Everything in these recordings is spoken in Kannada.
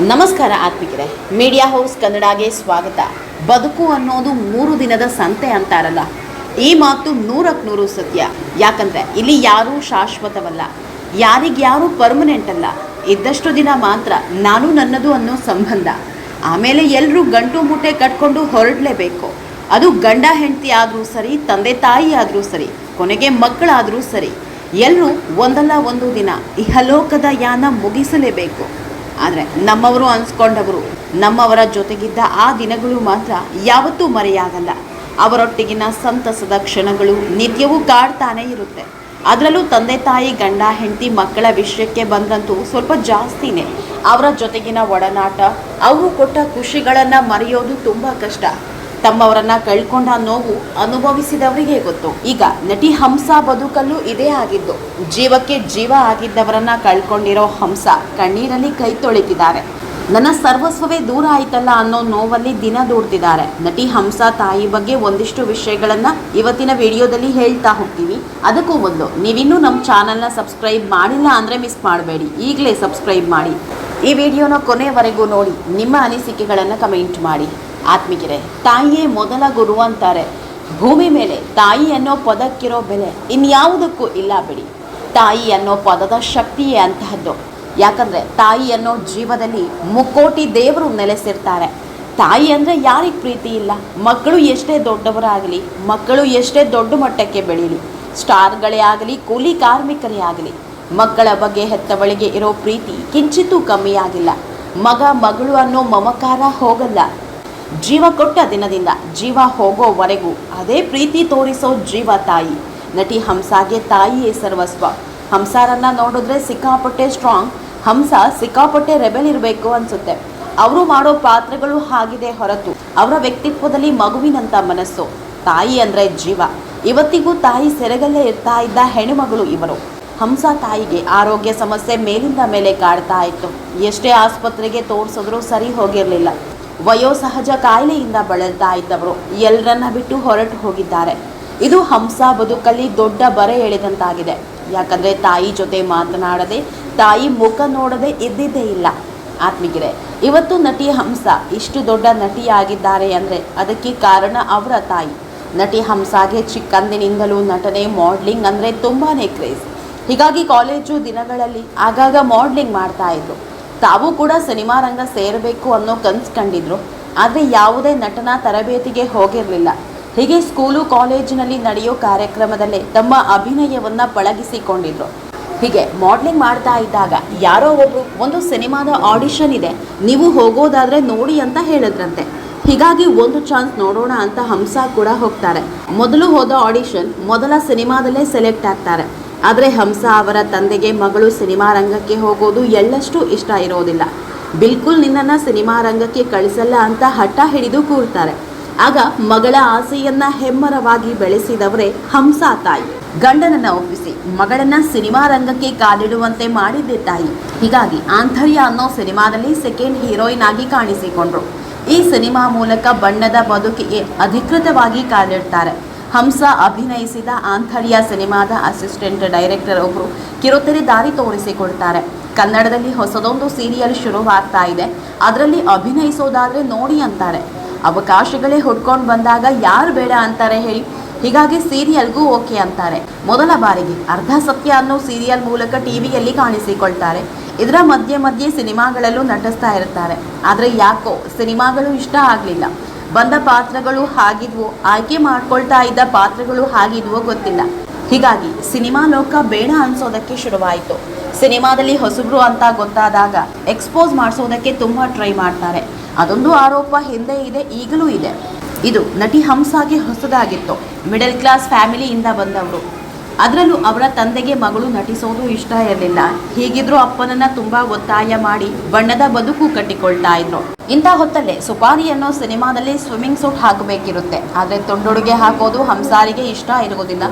ನಮಸ್ಕಾರ ಆತ್ಮಿಕರೇ. ಮೀಡಿಯಾ ಹೌಸ್ ಕನ್ನಡಗೆ ಸ್ವಾಗತ. ಬದುಕು ಅನ್ನೋದು ಮೂರು ದಿನದ ಸಂತೆ ಅಂತಾರಲ್ಲ. ಈ ಮಾತು ನೂರಕ್ಕೆ ನೂರು ಸತ್ಯ. ಯಾಕಂದ್ರೆ ಇಲ್ಲಿ ಯಾರೂ ಶಾಶ್ವತವಲ್ಲ. ಯಾರಿಗ್ಯಾರೂ ಪರ್ಮನೆಂಟ್ ಅಲ್ಲ. ಇದ್ದಷ್ಟು ದಿನ ಮಾತ್ರ ನಾನು ನನ್ನದು ಅನ್ನೋ ಸಂಬಂಧ. ಆಮೇಲೆ ಎಲ್ಲರೂ ಗಂಟು ಮುಟ್ಟೆ ಕಟ್ಕೊಂಡು ಹೊರಡಲೇಬೇಕು. ಅದು ಗಂಡ ಹೆಂಡತಿ ಆದರೂ ಸರಿ, ತಂದೆ ತಾಯಿ ಆದರೂ ಸರಿ, ಕೊನೆಗೆ ಮಕ್ಕಳಾದರೂ ಸರಿ. ಎಲ್ಲರೂ ಒಂದಲ್ಲ ಒಂದು ದಿನ ಇಹಲೋಕದ ಯಾನ ಮುಗಿಸಲೇಬೇಕು. ಆದರೆ ನಮ್ಮವರು ಅನ್ಸ್ಕೊಂಡವರು, ನಮ್ಮವರ ಜೊತೆಗಿದ್ದ ಆ ದಿನಗಳು ಮಾತ್ರ ಯಾವತ್ತೂ ಮರೆಯಾಗಲ್ಲ. ಅವರೊಟ್ಟಿಗಿನ ಸಂತಸದ ಕ್ಷಣಗಳು ನಿತ್ಯವೂ ಕಾಡ್ತಾನೇ ಇರುತ್ತೆ. ಅದರಲ್ಲೂ ತಂದೆ ತಾಯಿ, ಗಂಡ, ಹೆಂಡತಿ, ಮಕ್ಕಳ ವಿಷಯಕ್ಕೆ ಬಂದಂತೂ ಸ್ವಲ್ಪ ಜಾಸ್ತಿನೇ. ಅವರ ಜೊತೆಗಿನ ಒಡನಾಟ ಅವರು ಕೊಟ್ಟ ಖುಷಿಗಳನ್ನು ಮರೆಯೋದು ತುಂಬ ಕಷ್ಟ. ತಮ್ಮವರನ್ನ ಕಳ್ಕೊಂಡ ನೋವು ಅನುಭವಿಸಿದವರಿಗೆ ಗೊತ್ತು. ಈಗ ನಟಿ ಹಂಸ ಬದುಕಲ್ಲೂ ಇದೇ ಆಗಿದ್ದು, ಜೀವಕ್ಕೆ ಜೀವ ಆಗಿದ್ದವರನ್ನ ಕಳ್ಕೊಂಡಿರೋ ಹಂಸ ಕಣ್ಣೀರಲ್ಲಿ ಕೈ ತೊಳಿತಿದ್ದಾರೆ ನನ್ನ ಸರ್ವಸ್ವವೇ ದೂರ ಆಯ್ತಲ್ಲ ಅನ್ನೋ ನೋವಲ್ಲಿ ದಿನ ದೂಡ್ತಿದ್ದಾರೆ. ನಟಿ ಹಂಸ ತಾಯಿ ಬಗ್ಗೆ ಒಂದಿಷ್ಟು ವಿಷಯಗಳನ್ನ ಇವತ್ತಿನ ವಿಡಿಯೋದಲ್ಲಿ ಹೇಳ್ತಾ ಹೋಗ್ತೀವಿ. ಅದಕ್ಕೂ ಮೊದಲು, ನೀವಿನ್ನೂ ನಮ್ಮ ಚಾನಲ್ನ ಸಬ್ಸ್ಕ್ರೈಬ್ ಮಾಡಿಲ್ಲ ಅಂದ್ರೆ ಮಿಸ್ ಮಾಡಬೇಡಿ. ಈಗಲೇ ಸಬ್ಸ್ಕ್ರೈಬ್ ಮಾಡಿ. ಈ ವಿಡಿಯೋನ ಕೊನೆವರೆಗೂ ನೋಡಿ, ನಿಮ್ಮ ಅನಿಸಿಕೆಗಳನ್ನು ಕಮೆಂಟ್ ಮಾಡಿ. ಆತ್ಮಿಕರೇ, ತಾಯಿಯೇ ಮೊದಲ ಗುರು ಅಂತಾರೆ. ಭೂಮಿ ಮೇಲೆ ತಾಯಿ ಅನ್ನೋ ಪದಕ್ಕಿರೋ ಬೆಲೆ ಇನ್ಯಾವುದಕ್ಕೂ ಇಲ್ಲ ಬಿಡಿ. ತಾಯಿ ಅನ್ನೋ ಪದದ ಶಕ್ತಿಯೇ ಅಂತಹದ್ದು. ಯಾಕಂದರೆ ತಾಯಿ ಅನ್ನೋ ಜೀವದಲ್ಲಿ ಮುಕ್ಕೋಟಿ ದೇವರು ನೆಲೆಸಿರ್ತಾರೆ. ತಾಯಿ ಅಂದರೆ ಯಾರಿಗೆ ಪ್ರೀತಿ ಇಲ್ಲ? ಮಕ್ಕಳು ಎಷ್ಟೇ ದೊಡ್ಡವರಾಗಲಿ, ಮಕ್ಕಳು ಎಷ್ಟೇ ದೊಡ್ಡ ಮಟ್ಟಕ್ಕೆ ಬೆಳೀಲಿ, ಸ್ಟಾರ್ಗಳೇ ಆಗಲಿ, ಕೂಲಿ ಕಾರ್ಮಿಕರೇ ಆಗಲಿ, ಮಕ್ಕಳ ಬಗ್ಗೆ ಹೆತ್ತವಳಿಗೆ ಇರೋ ಪ್ರೀತಿ ಕಿಂಚಿತ್ತೂ ಕಮ್ಮಿಯಾಗಿಲ್ಲ. ಮಗ ಮಗಳು ಅನ್ನೋ ಮಮಕಾರ ಹೋಗಲ್ಲ. ಜೀವ ಕೊಟ್ಟ ದಿನದಿಂದ ಜೀವ ಹೋಗೋವರೆಗೂ ಅದೇ ಪ್ರೀತಿ ತೋರಿಸೋ ಜೀವ ತಾಯಿ. ನಟಿ ಹಂಸಾಗೆ ತಾಯಿಯೇ ಸರ್ವಸ್ವ. ಹಂಸಾರನ್ನು ನೋಡಿದ್ರೆ ಸಿಕ್ಕಾಪಟ್ಟೆ ಸ್ಟ್ರಾಂಗ್ ಹಂಸ ಸಿಕ್ಕಾಪಟ್ಟೆ ರೆಬೆಲ್ ಇರಬೇಕು ಅನಿಸುತ್ತೆ. ಅವರು ಮಾಡೋ ಪಾತ್ರಗಳು ಆಗಿದೆ ಹೊರತು, ಅವರ ವ್ಯಕ್ತಿತ್ವದಲ್ಲಿ ಮಗುವಿನಂಥ ಮನಸ್ಸು. ತಾಯಿ ಅಂದರೆ ಜೀವ. ಇವತ್ತಿಗೂ ತಾಯಿ ಸೆರೆಗಲ್ಲೇ ಇರ್ತಾ ಇದ್ದ ಹೆಣ್ಣುಮಗಳು ಇವರು. ಹಂಸ ತಾಯಿಗೆ ಆರೋಗ್ಯ ಸಮಸ್ಯೆ ಮೇಲಿಂದ ಮೇಲೆ ಕಾಡ್ತಾ ಇತ್ತು. ಎಷ್ಟೇ ಆಸ್ಪತ್ರೆಗೆ ತೋರಿಸಿದ್ರೂ ಸರಿ ಹೋಗಿರಲಿಲ್ಲ. ವಯೋಸಹಜ ಕಾಯಿಲೆಯಿಂದ ಬಳಲ್ತಾ ಇದ್ದವರು ಎಲ್ಲರನ್ನ ಬಿಟ್ಟು ಹೊರಟು ಹೋಗಿದ್ದಾರೆ. ಇದು ಹಂಸ ಬದುಕಲ್ಲಿ ದೊಡ್ಡ ಬರೆ ಎಳೆದಂತಾಗಿದೆ. ಯಾಕಂದ್ರೆ ತಾಯಿ ಜೊತೆ ಮಾತನಾಡದೆ, ತಾಯಿ ಮುಖ ನೋಡದೆ ಇದ್ದಿದ್ದೇ ಇಲ್ಲ. ಆತ್ಮಿಗಿರೆ ಇವತ್ತು ನಟಿ ಹಂಸ ಇಷ್ಟು ದೊಡ್ಡ ನಟಿಯಾಗಿದ್ದಾರೆ ಅಂದರೆ ಅದಕ್ಕೆ ಕಾರಣ ಅವರ ತಾಯಿ. ನಟಿ ಹಂಸಾಗೆ ಚಿಕ್ಕಂದಿನಿಂದಲೂ ನಟನೆ ಮಾಡ್ಲಿಂಗ್ ಅಂದರೆ ತುಂಬಾ ಕ್ರೇಜ್. ಹೀಗಾಗಿ ಕಾಲೇಜು ದಿನಗಳಲ್ಲಿ ಆಗಾಗ ಮಾಡ್ಲಿಂಗ್ ಮಾಡ್ತಾ ಇದ್ರು. ತಾವು ಕೂಡ ಸಿನಿಮಾ ರಂಗ ಸೇರಬೇಕು ಅನ್ನೋ ಕನ್ಸು ಕಂಡಿದ್ರು. ಆದರೆ ಯಾವುದೇ ನಟನಾ ತರಬೇತಿಗೆ ಹೋಗಿರಲಿಲ್ಲ. ಹೀಗೆ ಸ್ಕೂಲು, ಕಾಲೇಜಿನಲ್ಲಿ ನಡೆಯೋ ಕಾರ್ಯಕ್ರಮದಲ್ಲೇ ತಮ್ಮ ಅಭಿನಯವನ್ನು ಪಳಗಿಸಿಕೊಂಡಿದ್ರು. ಹೀಗೆ ಮಾಡ್ಲಿಂಗ್ ಮಾಡ್ತಾ ಇದ್ದಾಗ ಯಾರೋ ಒಬ್ಬರು ಒಂದು ಸಿನಿಮಾದ ಆಡಿಷನ್ ಇದೆ, ನೀವು ಹೋಗೋದಾದರೆ ನೋಡಿ ಅಂತ ಹೇಳಿದ್ರಂತೆ. ಹೀಗಾಗಿ ಒಂದು ಚಾನ್ಸ್ ನೋಡೋಣ ಅಂತ ಹಂಸ ಕೂಡ ಹೋಗ್ತಾರೆ. ಮೊದಲು ಹೋದ ಆಡಿಷನ್ ಮೊದಲ ಸಿನಿಮಾದಲ್ಲೇ ಸೆಲೆಕ್ಟ್ ಆಗ್ತಾರೆ. ಆದರೆ ಹಂಸ ಅವರ ತಂದೆಗೆ ಮಗಳು ಸಿನಿಮಾ ರಂಗಕ್ಕೆ ಹೋಗೋದು ಎಳ್ಳಷ್ಟು ಇಷ್ಟ ಇರೋದಿಲ್ಲ. ಬಿಲ್ಕುಲ್ ನಿನ್ನನ್ನು ಸಿನಿಮಾ ರಂಗಕ್ಕೆ ಕಳಿಸಲ್ಲ ಅಂತ ಹಠ ಹಿಡಿದು ಕೂರ್ತಾರೆ. ಆಗ ಮಗಳ ಆಸೆಯನ್ನ ಹೆಮ್ಮರವಾಗಿ ಬೆಳೆಸಿದವರೇ ಹಂಸ ತಾಯಿ. ಗಂಡನನ್ನ ಒಪ್ಪಿಸಿ, ಮಗಳನ್ನ ಸಿನಿಮಾ ರಂಗಕ್ಕೆ ಕಾಲಿಡುವಂತೆ ಮಾಡಿದ್ದೆ ತಾಯಿ. ಹೀಗಾಗಿ ಆಂಥರ್ಯ ಅನ್ನೋ ಸಿನಿಮಾದಲ್ಲಿ ಸೆಕೆಂಡ್ ಹೀರೋಯಿನ್ ಆಗಿ ಕಾಣಿಸಿಕೊಂಡ್ರು. ಈ ಸಿನಿಮಾ ಮೂಲಕ ಬಣ್ಣದ ಬದುಕಿಗೆ ಅಧಿಕೃತವಾಗಿ ಕಾಲಿಡ್ತಾರೆ. ಹಂಸ ಅಭಿನಯಿಸಿದ ಆಂಥಳಿಯ ಸಿನಿಮಾದ ಅಸಿಸ್ಟೆಂಟ್ ಡೈರೆಕ್ಟರ್ ಒಬ್ಬರು ಕಿರುತೆರೆ ದಾರಿ ತೋರಿಸಿಕೊಡ್ತಾರೆ. ಕನ್ನಡದಲ್ಲಿ ಹೊಸದೊಂದು ಸೀರಿಯಲ್ ಶುರುವಾಗ್ತಾ ಇದೆ. ಅದರಲ್ಲಿ ಅಭಿನಯಿಸೋದಾದರೆ ನೋಡಿ ಅಂತಾರೆ. ಅವಕಾಶಗಳೇ ಹುಡ್ಕೊಂಡು ಬಂದಾಗ ಯಾರು ಬೇಡ ಅಂತಾರೆ ಹೇಳಿ. ಹೀಗಾಗಿ ಸೀರಿಯಲ್ಗೂ ಓಕೆ ಅಂತಾರೆ. ಮೊದಲ ಬಾರಿಗೆ ಅರ್ಧ ಸತ್ಯ ಅನ್ನೋ ಸೀರಿಯಲ್ ಮೂಲಕ ಟಿವಿಯಲ್ಲಿ ಕಾಣಿಸಿಕೊಳ್ತಾರೆ. ಇದರ ಮಧ್ಯೆ ಮಧ್ಯೆ ಸಿನಿಮಾಗಳಲ್ಲೂ ನಟಿಸ್ತಾ ಇರ್ತಾರೆ. ಆದರೆ ಯಾಕೋ ಸಿನಿಮಾಗಳು ಇಷ್ಟ ಆಗಲಿಲ್ಲ. ಬಂದ ಪಾತ್ರಗಳು ಹಾಗಿದ್ವು, ಆಯ್ಕೆ ಮಾಡ್ಕೊಳ್ತಾ ಇದ್ದ ಪಾತ್ರಗಳು ಹಾಗಿದ್ವೋ ಗೊತ್ತಿಲ್ಲ. ಹೀಗಾಗಿ ಸಿನಿಮಾ ಲೋಕ ಬೇಡ ಅನ್ಸೋದಕ್ಕೆ ಶುರುವಾಯಿತು. ಸಿನಿಮಾದಲ್ಲಿ ಹೊಸಬ್ರು ಅಂತ ಗೊತ್ತಾದಾಗ ಎಕ್ಸ್ಪೋಸ್ ಮಾಡಿಸೋದಕ್ಕೆ ತುಂಬ ಟ್ರೈ ಮಾಡ್ತಾರೆ. ಅದೊಂದು ಆರೋಪ ಹಿಂದೆ ಇದೆ, ಈಗಲೂ ಇದೆ. ಇದು ನಟಿ ಹಂಸಾಗೆ ಹೊಸದಾಗಿತ್ತು. ಮಿಡಲ್ ಕ್ಲಾಸ್ ಫ್ಯಾಮಿಲಿಯಿಂದ ಬಂದವರು. ಅದರಲ್ಲೂ ಅವರ ತಂದೆಗೆ ಮಗಳು ನಟಿಸೋದು ಇಷ್ಟ ಇರಲಿಲ್ಲ. ಹೀಗಿದ್ರೂ ಅಪ್ಪನನ್ನ ತುಂಬಾ ಒತ್ತಾಯ ಮಾಡಿ ಬಣ್ಣದ ಬದುಕು ಕಟ್ಟಿಕೊಳ್ತಾ ಇದ್ರು. ಇಂಥ ಹೊತ್ತಲ್ಲೇ ಸುಪಾರಿ ಅನ್ನೋ ಸಿನಿಮಾದಲ್ಲಿ ಸ್ವಿಮ್ಮಿಂಗ್ ಸೂಟ್ ಹಾಕಬೇಕಿರುತ್ತೆ. ಆದರೆ ತೊಂಡೊಡುಗೆ ಹಾಕೋದು ಹಂಸಾರಿಗೆ ಇಷ್ಟ ಇರುವುದಿಲ್ಲ.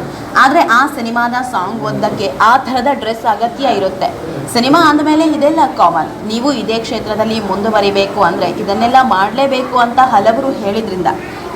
ಆದರೆ ಆ ಸಿನಿಮಾದ ಸಾಂಗ್ ಒಂದಕ್ಕೆ ಆ ಥರದ ಡ್ರೆಸ್ ಅಗತ್ಯ ಇರುತ್ತೆ. ಸಿನಿಮಾ ಅಂದಮೇಲೆ ಇದೆಲ್ಲ ಕಾಮನ್ ನೀವು ಇದೇ ಕ್ಷೇತ್ರದಲ್ಲಿ ಮುಂದುವರಿಬೇಕು ಅಂದರೆ ಇದನ್ನೆಲ್ಲ ಮಾಡಲೇಬೇಕು ಅಂತ ಹಲವರು ಹೇಳಿದ್ರಿಂದ.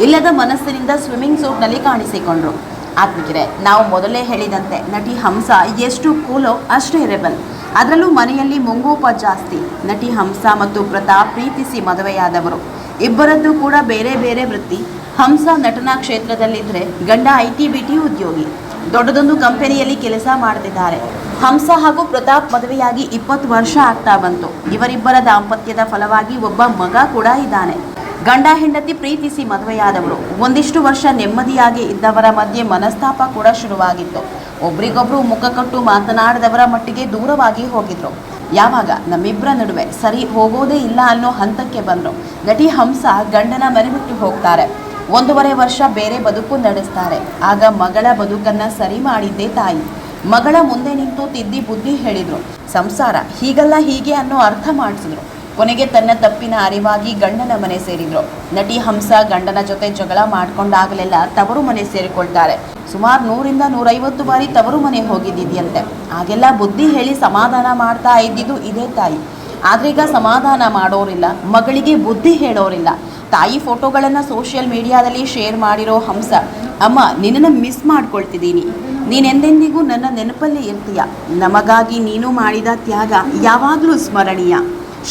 ಇಲ್ಲದ ಮನಸ್ಸಿನಿಂದ ಸ್ವಿಮ್ಮಿಂಗ್ ಸೂಟ್ನಲ್ಲಿ ಕಾಣಿಸಿಕೊಂಡ್ರು. ಆತ್ಮಿಕರೆ, ನಾವು ಮೊದಲೇ ಹೇಳಿದಂತೆ ನಟಿ ಹಂಸ ಎಷ್ಟು ಕೂಲೋ ಅಷ್ಟೇ ರೆಬಲ್. ಅದರಲ್ಲೂ ಮನೆಯಲ್ಲಿ ಮುಂಗೋಪ ಜಾಸ್ತಿ. ನಟಿ ಹಂಸ ಮತ್ತು ಪ್ರತಾಪ್ ಪ್ರೀತಿಸಿ ಮದುವೆಯಾದವರು. ಇಬ್ಬರದ್ದು ಕೂಡ ಬೇರೆ ಬೇರೆ ವೃತ್ತಿ. ಹಂಸ ನಟನಾ ಕ್ಷೇತ್ರದಲ್ಲಿದ್ದರೆ ಗಂಡ ಐ ಟಿ ಬಿ ಟಿ ಉದ್ಯೋಗಿ. ದೊಡ್ಡದೊಂದು ಕಂಪನಿಯಲ್ಲಿ ಕೆಲಸ ಮಾಡ್ತಿದ್ದಾರೆ. ಹಂಸ ಹಾಗೂ ಪ್ರತಾಪ್ ಮದುವೆಯಾಗಿ ಇಪ್ಪತ್ತು ವರ್ಷ ಆಗ್ತಾ ಬಂತು. ಇವರಿಬ್ಬರ ದಾಂಪತ್ಯದ ಫಲವಾಗಿ ಒಬ್ಬ ಮಗ ಕೂಡ ಇದ್ದಾನೆ. ಗಂಡ ಹೆಂಡತಿ ಪ್ರೀತಿಸಿ ಮದುವೆಯಾದವರು ಒಂದಿಷ್ಟು ವರ್ಷ ನೆಮ್ಮದಿಯಾಗಿ ಇದ್ದವರ ಮಧ್ಯೆ ಮನಸ್ತಾಪ ಕೂಡ ಶುರುವಾಗಿತ್ತು. ಒಬ್ರಿಗೊಬ್ರು ಮುಖ ಕಟ್ಟು ಮಾತನಾಡದವರ ಮಟ್ಟಿಗೆ ದೂರವಾಗಿ ಹೋಗಿದ್ರು. ಯಾವಾಗ? ನಮ್ಮಿಬ್ಬರ ನಡುವೆ. ಸರಿ, ಹೋಗೋದೇ ಇಲ್ಲ ಅನ್ನೋ ಹಂತಕ್ಕೆ ಬಂದರು. ನಟಿ ಹಂಸ ಗಂಡನ ಮನೆ ಬಿಟ್ಟು ಹೋಗ್ತಾರೆ. ಒಂದೂವರೆ ವರ್ಷ ಬೇರೆ ಬದುಕು ನಡೆಸ್ತಾರೆ. ಆಗ ಮಗಳ ಬದುಕನ್ನ ಸರಿ ಮಾಡಿದ್ದೇ ತಾಯಿ. ಮಗಳ ಮುಂದೆ ನಿಂತು ತಿದ್ದಿ ಬುದ್ಧಿ ಹೇಳಿದರು. ಸಂಸಾರ ಹೀಗಲ್ಲ ಹೀಗೆ ಅನ್ನೋ ಅರ್ಥ ಮಾಡಿಸಿದ್ರು. ಕೊನೆಗೆ ತನ್ನ ತಪ್ಪಿನ ಅರಿವಾಗಿ ಗಂಡನ ಮನೆ ಸೇರಿದ್ರು. ನಟಿ ಹಂಸ ಗಂಡನ ಜೊತೆ ಜಗಳ ಮಾಡ್ಕೊಂಡಾಗಲೆಲ್ಲ ತವರು ಮನೆ ಸೇರಿಕೊಳ್ತಾರೆ. ಸುಮಾರು ನೂರಿಂದ ನೂರೈವತ್ತು ಬಾರಿ ತವರು ಮನೆ ಹೋಗಿದ್ದಿದೆಯಂತೆ. ಆಗೆಲ್ಲ ಬುದ್ಧಿ ಹೇಳಿ ಸಮಾಧಾನ ಮಾಡ್ತಾ ಇದ್ದಿದ್ದು ಇದೇ ತಾಯಿ. ಆದ್ರೀಗ ಸಮಾಧಾನ ಮಾಡೋರಿಲ್ಲ, ಮಗಳಿಗೆ ಬುದ್ಧಿ ಹೇಳೋರಿಲ್ಲ. ತಾಯಿ ಫೋಟೋಗಳನ್ನು ಸೋಷಿಯಲ್ ಮೀಡಿಯಾದಲ್ಲಿ ಶೇರ್ ಮಾಡಿರೋ ಹಂಸ, ಅಮ್ಮ, ನಿನ್ನನ್ನು ಮಿಸ್ ಮಾಡ್ಕೊಳ್ತಿದ್ದೀನಿ. ನೀನೆಂದೆಂದಿಗೂ ನನ್ನ ನೆನಪಲ್ಲಿ ಇರ್ತೀಯ. ನಮಗಾಗಿ ನೀನು ಮಾಡಿದ ತ್ಯಾಗ ಯಾವಾಗಲೂ ಸ್ಮರಣೀಯ.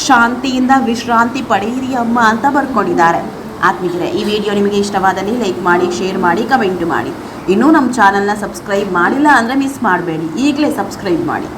ಶಾಂತಿಯಿಂದ, ವಿಶ್ರಾಂತಿ ಪಡೆಯಿರಿ ಅಮ್ಮ ಅಂತ ಬರ್ಕೊಂಡಿದ್ದಾರೆ. ಆತ್ಮೀಯರೇ, ಈ ವಿಡಿಯೋ ನಿಮಗೆ ಇಷ್ಟವಾದಲ್ಲಿ ಲೈಕ್ ಮಾಡಿ, ಶೇರ್ ಮಾಡಿ, ಕಮೆಂಟ್ ಮಾಡಿ. ಇನ್ನೂ ನಮ್ಮ ಚಾನಲ್ನ ಸಬ್ಸ್ಕ್ರೈಬ್ ಮಾಡಿಲ್ಲ ಅಂದರೆ ಮಿಸ್ ಮಾಡಬೇಡಿ. ಈಗಲೇ ಸಬ್ಸ್ಕ್ರೈಬ್ ಮಾಡಿ.